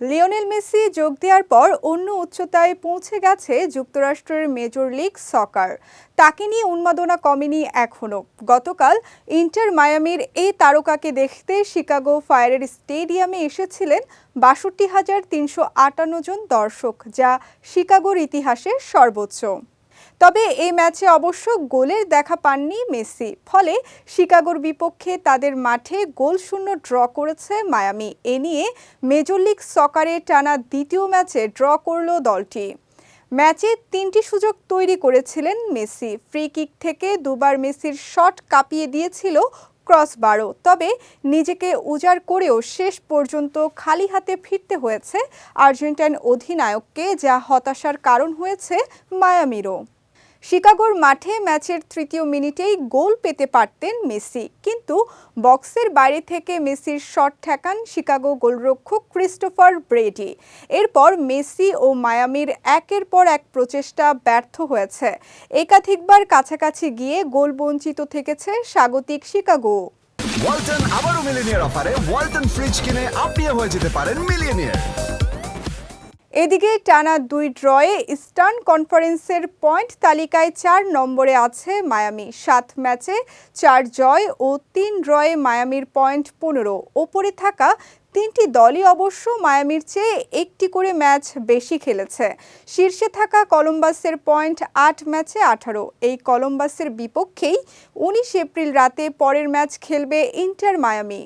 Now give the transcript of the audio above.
Lionel Messi যোগ দেওয়ার পর অন্য উচ্চতায় পৌঁছে গেছে যুক্তরাষ্ট্রের মেজর লিগ সকার। তাকে নিয়ে উন্মাদনা কমেনি এখনও গতকাল ইন্টার মায়ামির এই তারকাকে দেখতে শিকাগো ফায়ারের স্টেডিয়ামে এসেছিলেন বাষট্টি হাজার তিনশো আটান্ন জন দর্শক, যা শিকাগোর ইতিহাসে সর্বোচ্চ। তবে এই ম্যাচে অবশ্য গোলের দেখা পাননি মেসি। ফলে শিকাগোর বিপক্ষে তাদের মাঠে গোল শূন্য ড্র করেছে মায়ামি। এ নিয়ে মেজর লিগ সকারে টানা দ্বিতীয় ম্যাচে ড্র করল দলটি। ম্যাচে তিনটি সুযোগ তৈরি করেছিলেন মেসি। ফ্রি কিক থেকে দুবার মেসির শট কাঁপিয়ে দিয়েছিল ক্রসবারও তবে নিজেকে উজাড় করেও শেষ পর্যন্ত খালি হাতে ফিরতে হয়েছে আর্জেন্টাইন অধিনায়ককে, যা হতাশার কারণ হয়েছে মায়ামিরও। শিকাগোর মাঠে ম্যাচের তৃতীয় মিনিটেই গোল পেতে পারতেন মেসি। কিন্তু বক্সের বাইরে থেকে মেসির শট ঠেকান শিকাগো গোলরক্ষক ক্রিস্টোফার ব্রেডি। এরপর মেসি ও মায়ামির একের পর এক প্রচেষ্টা ব্যর্থ হয়েছে। একাধিকবার কাছাকাছি গিয়ে গোল বঞ্চিত থেকেছে স্বাগতিক শিকাগো। ওয়ালটন আবারও মিলিনিয়ার অফারে। ওয়ালটন ফ্রিজ কিনে আপনিও হয়ে যেতে পারেন মিলিয়নিয়ার। এদিকে টানা দুই ড্রয়ে ইস্টার্ন কনফারেন্সের পয়েন্ট তালিকায় চার নম্বরে আছে মায়ামি। সাত ম্যাচে চার জয় ও তিন ড্রয়ে মায়ামির পয়েন্ট পনেরো। ওপরে থাকা তিনটি দলই অবশ্য মায়ামির চেয়ে একটি করে ম্যাচ বেশি খেলেছে। শীর্ষে থাকা কলম্বাসের পয়েন্ট আট ম্যাচে আঠারো। এই কলম্বাসের বিপক্ষেই উনিশ এপ্রিল রাতে পরের ম্যাচ খেলবে ইন্টার মায়ামি।